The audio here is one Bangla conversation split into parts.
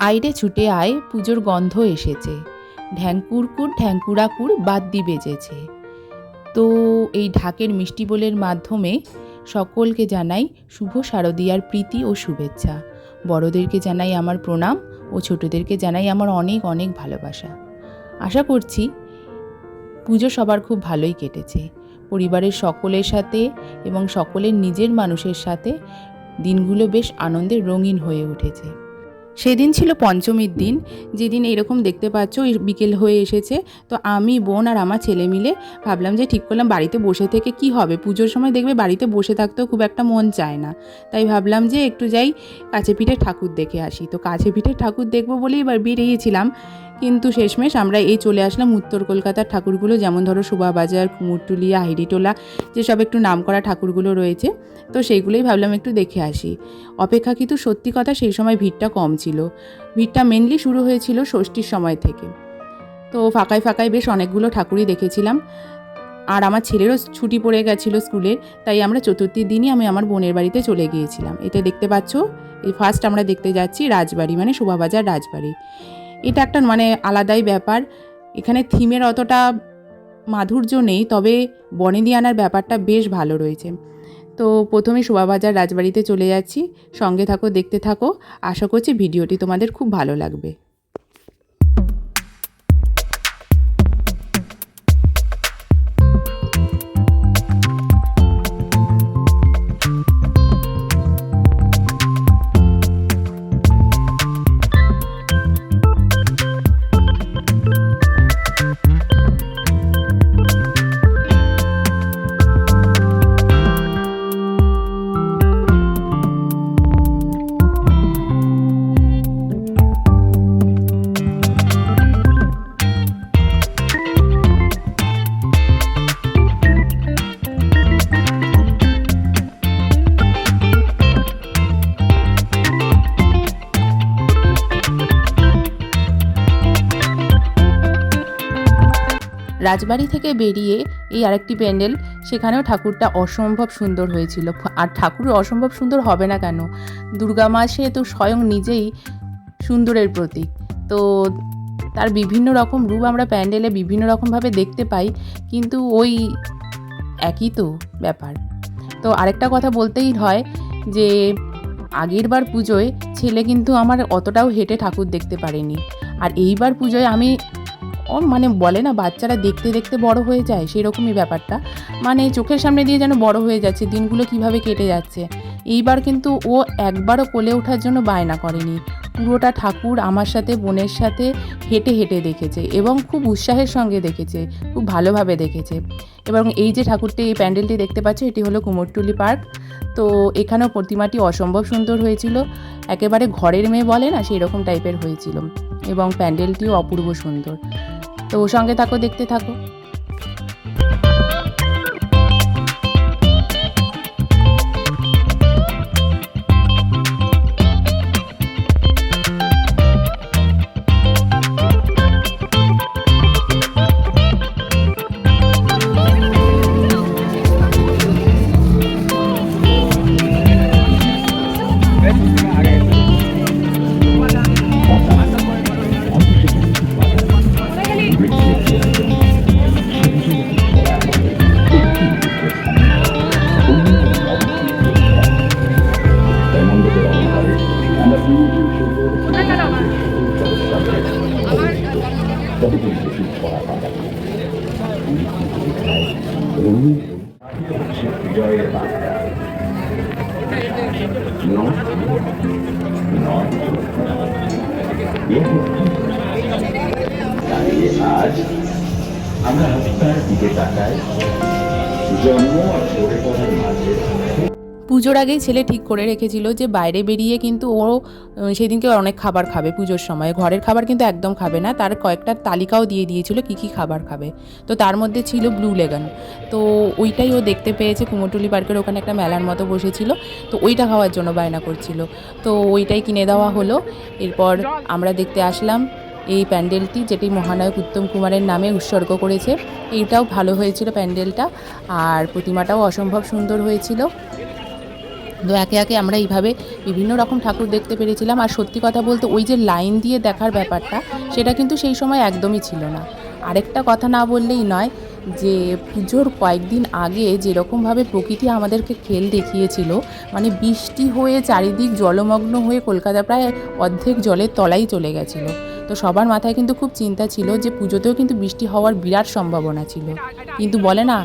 আইরে ছুটে আয়, পুজোর গন্ধ এসেছে। ঢ্যাঙ্কুরকুর ঢ্যাঙ্কুরাকুর বাদ্যি বেজেছে। তো এই ঢাকের মিষ্টি বোলের মাধ্যমে সকলকে জানাই শুভ শারদীয়ার প্রীতি ও শুভেচ্ছা। বড়দেরকে জানাই আমার প্রণাম ও ছোটদেরকে জানাই আমার অনেক অনেক ভালোবাসা। আশা করছি পুজো সবার খুব ভালোই কেটেছে। পরিবারের সকলের সাথে এবং সকলের নিজের মানুষের সাথে দিনগুলো বেশ আনন্দে রঙিন হয়ে উঠেছে। সেদিন ছিল পঞ্চমীর দিন, যেদিন এরকম দেখতে পাচ্ছ বিকেল হয়ে এসেছে। তো আমি, বোন আর আমার ছেলে মিলে ভাবলাম যে ঠিক করলাম বাড়িতে বসে থেকে কি হবে? পুজোর সময় দেখবে বাড়িতে বসে থাকতেও খুব একটা মন চায় না। তাই ভাবলাম যে একটু যাই কাছে পিঠে ঠাকুর দেখে আসি। তো কাছে পিঠে ঠাকুর দেখব বলেই বেরিয়েছিলাম। কিন্তু শেষমেশ আমরা এই চলে আসলাম উত্তর কলকাতার ঠাকুরগুলো, যেমন ধরো শোভাবাজার কুমোরটুলিয়া হাইডিটোলা যেসব একটু নাম করা ঠাকুরগুলো রয়েছে। তো সেইগুলোই ভাবলাম একটু দেখে আসি। অপেক্ষাকৃত সত্যি কথা সেই সময় ভিড়টা কম ছিল। ভিড়টা মেনলি শুরু হয়েছিল ষষ্ঠীর সময় থেকে। তো ফাঁকায় ফাঁকায় বেশ অনেকগুলো ঠাকুরই দেখেছিলাম। আর আমার ছেলেরও ছুটি পড়ে গেছিল স্কুলের, তাই আমরা চতুর্থীর দিনই আমি আমার বোনের বাড়িতে চলে গিয়েছিলাম। এটা দেখতে পাচ্ছ? এই ফার্স্ট আমরা দেখতে যাচ্ছি রাজবাড়ি মানে শোভাবাজার রাজবাড়ি। এটা একটা মানে আলাদাই ব্যাপার। এখানে থিমের অতটা মাধুর্য নেই, তবে বনেদি আনার ব্যাপারটা বেশ ভালো রয়েছে। তো প্রথমে শোভাবাজার রাজবাড়িতে চলে যাচ্ছি। সঙ্গে থাকো, দেখতে থাকো। আশা করছি ভিডিওটি তোমাদের খুব ভালো লাগবে। রাজবাড়ি থেকে বেরিয়ে এই আরেকটি প্যান্ডেল, সেখানেও ঠাকুরটা অসম্ভব সুন্দর হয়েছিল। আর ঠাকুর অসম্ভব সুন্দর হবে না কেন? দুর্গা মা সে তো স্বয়ং নিজেই সুন্দরের প্রতীক। তো তার বিভিন্ন রকম রূপ আমরা প্যান্ডেলে বিভিন্ন রকমভাবে দেখতে পাই, কিন্তু ওই একই তো ব্যাপার। তো আরেকটা কথা বলতেই হয় যে, আগের বার পুজোয় ছেলে কিন্তু আমার অতটাও হেঁটে ঠাকুর দেখতে পারেনি। আর এইবার পুজোয় আমি মানে বলে না, বাচ্চারা দেখতে দেখতে বড় হয়ে যায়, সেরকমই ব্যাপারটা। মানে চোখের সামনে দিয়ে যেন বড় হয়ে যাচ্ছে, দিনগুলো কীভাবে কেটে যাচ্ছে। এইবার কিন্তু ও একবারও কোলে ওঠার জন্য বায়না করেনি। পুরোটা ঠাকুর আমার সাথে, বোনের সাথে হেঁটে হেঁটে দেখেছে এবং খুব উৎসাহের সঙ্গে দেখেছে, খুব ভালোভাবে দেখেছে। এবং এই যে ঠাকুরটি, এই প্যান্ডেলটি দেখতে পাচ্ছ, এটি হলো কুমোরটুলি পার্ক। তো এখানেও প্রতিমাটি অসম্ভব সুন্দর হয়েছিল। একেবারে ঘরের মেয়ে বলে না সেই রকম টাইপের হয়েছিল। এবং প্যান্ডেলটিও অপূর্ব সুন্দর। তো ওর সঙ্গে থাকো দেখতে থাকো। নয় দাঁড়িয়ে আজ আমরা হত্যার দিকে তাকাই জন্ম আর মাঝে পুজোর আগেই ছেলে ঠিক করে রেখেছিল যে বাইরে বেরিয়ে কিন্তু ও সেদিনকে অনেক খাবার খাবে পুজোর সময়। ঘরের খাবার কিন্তু একদম খাবে না, তার কয়েকটা তালিকাও দিয়ে দিয়েছিল কী কী খাবার খাবে। তো তার মধ্যে ছিল ব্লু লেগান তো ওইটাই ও দেখতে পেয়েছে, কুমোরটুলি পার্কের ওখানে একটা মেলার মতো বসেছিল। তো ওইটা খাওয়ার জন্য বায়না করছিল। তো ওইটাই কিনে দেওয়া হলো। এরপর আমরা দেখতে আসলাম এই প্যান্ডেলটি, যেটি মহানায়ক উত্তম কুমারের নামে উৎসর্গ করেছে। এইটাও ভালো হয়েছিল প্যান্ডেলটা, আর প্রতিমাটাও অসম্ভব সুন্দর হয়েছিল। তো একে একে আমরা এইভাবে বিভিন্ন রকম ঠাকুর দেখতে পেরেছিলাম। আর সত্যি কথা বলতে ওই যে লাইন দিয়ে দেখার ব্যাপারটা, সেটা কিন্তু সেই সময় একদমই ছিল না। আরেকটা কথা না বললেই নয় যে, পুজোর কয়েকদিন আগে যেরকমভাবে প্রকৃতি আমাদেরকে খেল দেখিয়েছিল মানে বৃষ্টি হয়ে চারিদিক জলমগ্ন হয়ে কলকাতা প্রায় অর্ধেক জলের তলায় চলে গেছিল। তো সবার মাথায় কিন্তু খুব চিন্তা ছিল যে, পুজোতেও কিন্তু বৃষ্টি হওয়ার বিরাট সম্ভাবনা ছিল। কিন্তু বলে না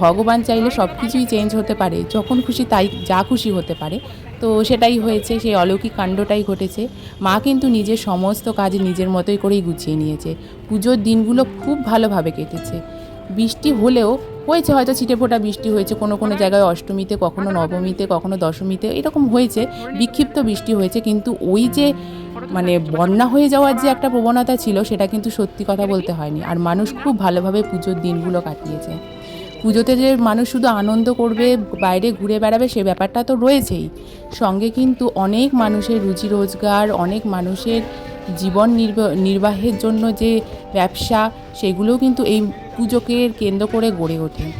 ভগবান চাইলে সব কিছুই চেঞ্জ হতে পারে, যখন খুশি তাই যা খুশি হতে পারে। তো সেটাই হয়েছে, সেই অলৌকিক কাণ্ডটাই ঘটেছে। মা কিন্তু নিজের সমস্ত কাজ নিজের মতোই করেই গুছিয়ে নিয়েছে। পুজোর দিনগুলো খুব ভালোভাবে কেটেছে। বৃষ্টি হলেও, হয়েছে হয়তো ছিটে ফোটা বৃষ্টি হয়েছে, কোনো কোনো জায়গায় অষ্টমীতে, কখনো নবমীতে, কখনো দশমীতে, এরকম হয়েছে। বিক্ষিপ্ত বৃষ্টি হয়েছে, কিন্তু ওই যে মানে বন্যা হয়ে যাওয়ার যে একটা প্রবণতা ছিল, সেটা কিন্তু সত্যি কথা বলতে হয়নি। আর মানুষ খুব ভালোভাবে পুজোর দিনগুলো কাটিয়েছে। পুজোতে যে মানুষ শুধু আনন্দ করবে, বাইরে ঘুরে বেড়াবে, সে ব্যাপারটা তো রয়েছেই। সঙ্গে কিন্তু অনেক মানুষের রুজি রোজগার, অনেক মানুষের জীবন নির্বা- নির্বাহের জন্য যে ব্যবসা, সেগুলোও কিন্তু এই পুজোকে কেন্দ্র করে গড়ে ওঠে।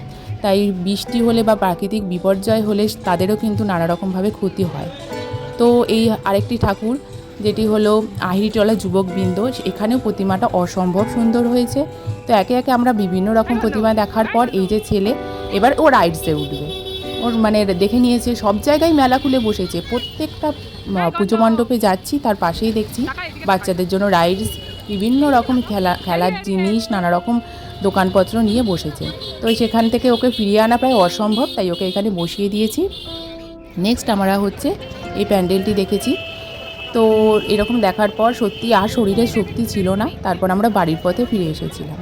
তাই বৃষ্টি হলে বা প্রাকৃতিক বিপর্যয় হলে তাদেরও কিন্তু নানা রকমভাবে ক্ষতি হয়। তো এই আরেকটি ঠাকুর যেটি হলো আহিরিটলা যুবকবৃন্দ এখানেও প্রতিমাটা অসম্ভব সুন্দর হয়েছে। তো একে একে আমরা বিভিন্ন রকম প্রতিমা দেখার পর এই যে ছেলে, এবার ও রাইডসে উঠবে। ওর মানে দেখে নিয়েছে, সব জায়গায় মেলা খুলে বসেছে। প্রত্যেকটা পুজো মণ্ডপে যাচ্ছি, তার পাশেই দেখছি বাচ্চাদের জন্য রাইডস বিভিন্ন রকম খেলা, খেলার জিনিস, নানা রকম দোকানপত্র নিয়ে বসেছে। তো সেখান থেকে ওকে ফিরিয়ে আনা প্রায় অসম্ভব, তাই ওকে এখানে বসিয়ে দিয়েছি। নেক্সট আমরা হচ্ছে এই প্যান্ডেলটি দেখেছি। তো এরকম দেখার পর সত্যি আর শরীরে শক্তি ছিল না। তারপর আমরা বাড়ির পথে ফিরে এসেছিলাম।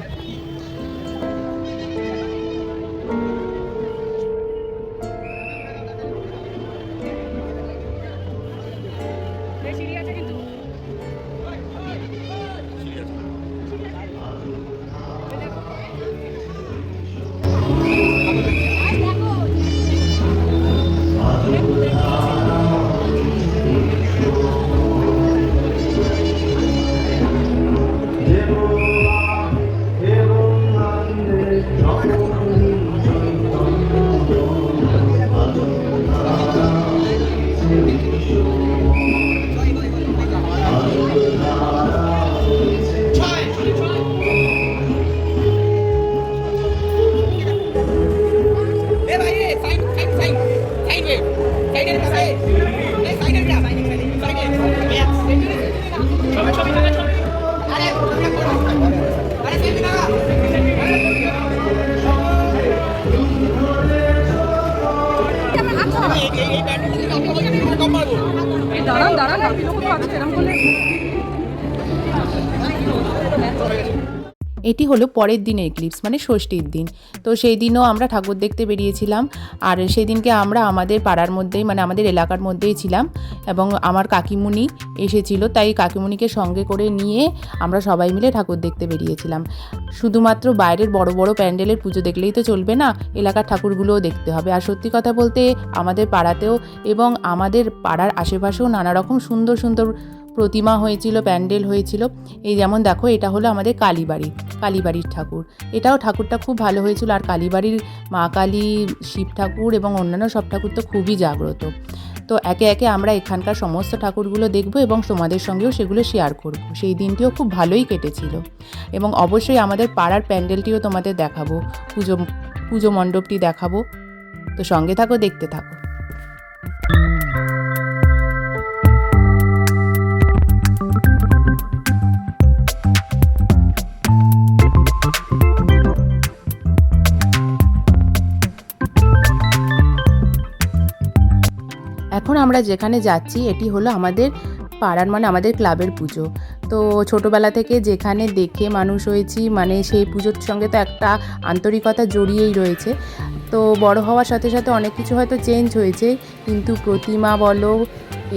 দাঁড়ান দাঁড়ান এরকম করলে এটি হলো পরের দিনের ক্লিপস মানে ষষ্ঠীর দিন। তো সেই দিনও আমরা ঠাকুর দেখতে বেরিয়েছিলাম। আর সেই দিনকে আমরা আমাদের পাড়ার মধ্যেই মানে আমাদের এলাকার মধ্যেই ছিলাম এবং আমার কাকিমুনি এসেছিল, তাই কাকিমুনিকে সঙ্গে করে নিয়ে আমরা সবাই মিলে ঠাকুর দেখতে বেরিয়েছিলাম। শুধুমাত্র বাইরের বড় বড় প্যান্ডেলের পুজো দেখলেই তো চলবে না, এলাকার ঠাকুরগুলোও দেখতে হবে। আর সত্যি কথা বলতে আমাদের পাড়াতেও এবং আমাদের পাড়ার আশেপাশেও নানা রকম সুন্দর সুন্দর প্রতিমা হয়েছিল, প্যান্ডেল হয়েছিল। এই যেমন দেখো, এটা হলো আমাদের কালীবাড়ি, কালীবাড়ির ঠাকুর। এটাও ঠাকুরটা খুব ভালো হয়েছিল। আর কালীবাড়ির মা কালী, শিব ঠাকুর এবং অন্যান্য সব ঠাকুর তো খুবই জাগ্রত। তো একে একে আমরা এখানকার সমস্ত ঠাকুরগুলো দেখব এবং তোমাদের সঙ্গেও সেগুলো শেয়ার করব। সেই দিনটিও খুব ভালোই কেটেছিল। এবং অবশ্যই আমাদের পাড়ার প্যান্ডেলটিও তোমাদের দেখাবো, পুজো পুজো মণ্ডপটি দেখাবো। তো সঙ্গে থাকো, দেখতে থাকো। এখন আমরা যেখানে যাচ্ছি, এটি হলো আমাদের পাড়ার মানে আমাদের ক্লাবের পুজো। তো ছোটোবেলা থেকে যেখানে দেখে মানুষ হয়েছি মানে সেই পুজোর সঙ্গে তো একটা আন্তরিকতা জড়িয়েই রয়েছে। তো বড় হওয়ার সাথে সাথে অনেক কিছু হয়তো চেঞ্জ হয়েছে, কিন্তু প্রতিমা বলো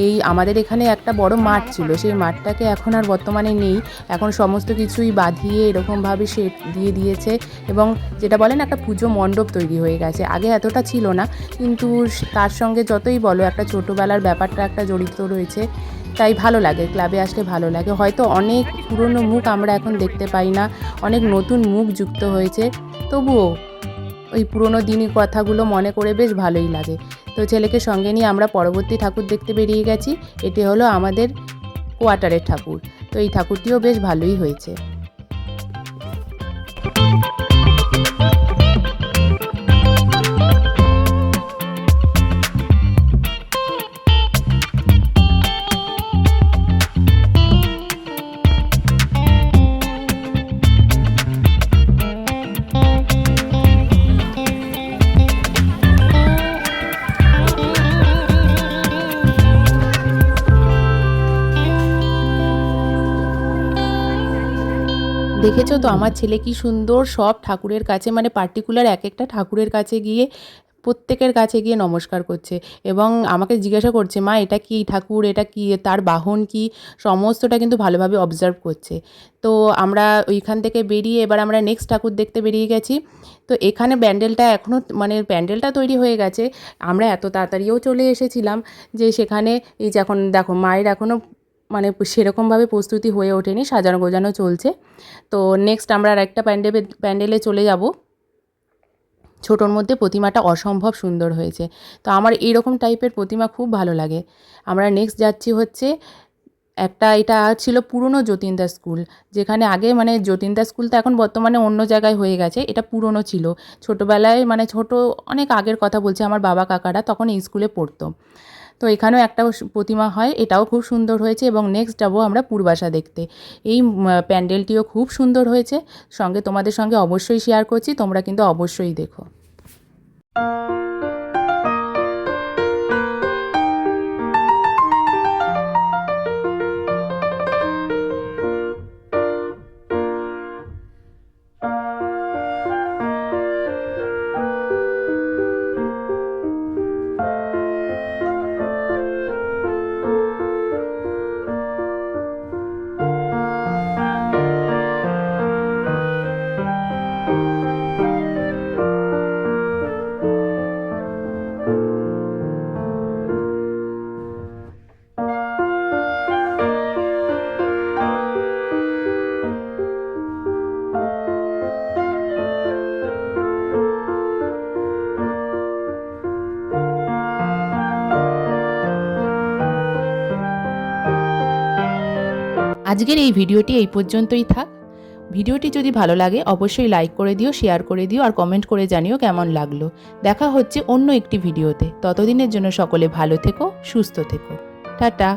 এই আমাদের এখানে একটা বড় মাঠ ছিল। সেই মাঠটাকে এখন আর বর্তমানে নেই। এখন সমস্ত কিছুই বাঁধিয়ে এরকমভাবে সে দিয়ে দিয়েছে এবং যেটা বলেন একটা পুজো মণ্ডপ তৈরি হয়ে গেছে। আগে এতটা ছিল না, কিন্তু তার সঙ্গে যতই বলো, একটা ছোটোবেলার ব্যাপারটা একটা জড়িত রয়েছে। তাই ভালো লাগে, ক্লাবে আসলে ভালো লাগে। হয়তো অনেক পুরনো মুখ আমরা এখন দেখতে পাই না, অনেক নতুন মুখ যুক্ত হয়েছে। তবুও ওই পুরোনো দিনই কথাগুলো মনে করে বেশ ভালোই লাগে। তো ছেলেকে সঙ্গে নিয়ে আমরা পরবর্তী ঠাকুর দেখতে বেরিয়ে গেছি। এটি হলো আমাদের কোয়ার্টারের ঠাকুর। তো এই ঠাকুরটিও বেশ ভালোই হয়েছে। দেখেছ তো আমার ছেলে কি সুন্দর সব ঠাকুরের কাছে মানে পার্টিকুলার এক একটা ঠাকুরের কাছে গিয়ে, প্রত্যেকের কাছে গিয়ে নমস্কার করছে এবং আমাকে জিজ্ঞাসা করছে, মা, এটা কি ঠাকুর? এটা কি? তার বাহন কি? সমস্তটা কিন্তু ভালোভাবে অবজার্ভ করছে। তো আমরা ওইখান থেকে বেরিয়ে এবার আমরা নেক্সট ঠাকুর দেখতে বেরিয়ে গেছি। তো এখানে প্যান্ডেলটা এখনও মানে প্যান্ডেলটা তৈরি হয়ে গেছে। আমরা এত তাড়াতাড়িও চলে এসেছিলাম যে সেখানে এই যে এখন দেখো, মায়ের এখনও মানে সেরকমভাবে প্রস্তুতি হয়ে ওঠেনি সাজানো গোজানো চলছে। তো নেক্সট আমরা আর একটা প্যান্ডেলে প্যান্ডেলে চলে যাব। ছোটোর মধ্যে প্রতিমাটা অসম্ভব সুন্দর হয়েছে। তো আমার এইরকম টাইপের প্রতিমা খুব ভালো লাগে। আমরা নেক্সট যাচ্ছি হচ্ছে একটা, এটা ছিল পুরনো যতীনদা স্কুল, যেখানে আগে মানে যতীনদা স্কুল তো এখন বর্তমানে অন্য জায়গায় হয়ে গেছে, এটা পুরনো ছিল। ছোটোবেলায় মানে ছোট, অনেক আগের কথা বলছে আমার বাবা কাকারা, তখন এই স্কুলে পড়তো। তো এখানেও একটা প্রতিমা হয়, এটাও খুব সুন্দর হয়েছে এবং নেক্সট যাব আমরা পূর্বাশা দেখতে। এই প্যান্ডেলটিও খুব সুন্দর হয়েছে, সঙ্গে তোমাদের সঙ্গে অবশ্যই শেয়ার করছি, তোমরা কিন্তু অবশ্যই দেখো। আজকের এই ভিডিওটি এই পর্যন্তই থাক। ভিডিওটি যদি ভালো লাগে, অবশ্যই লাইক করে দিও শেয়ার করে দিও, আর কমেন্ট করে জানিও কেমন লাগল। দেখা হচ্ছে অন্য একটি ভিডিওতে। ততদিনের জন্য সকলে ভালো থেকো, সুস্থ থেকো। টাটা।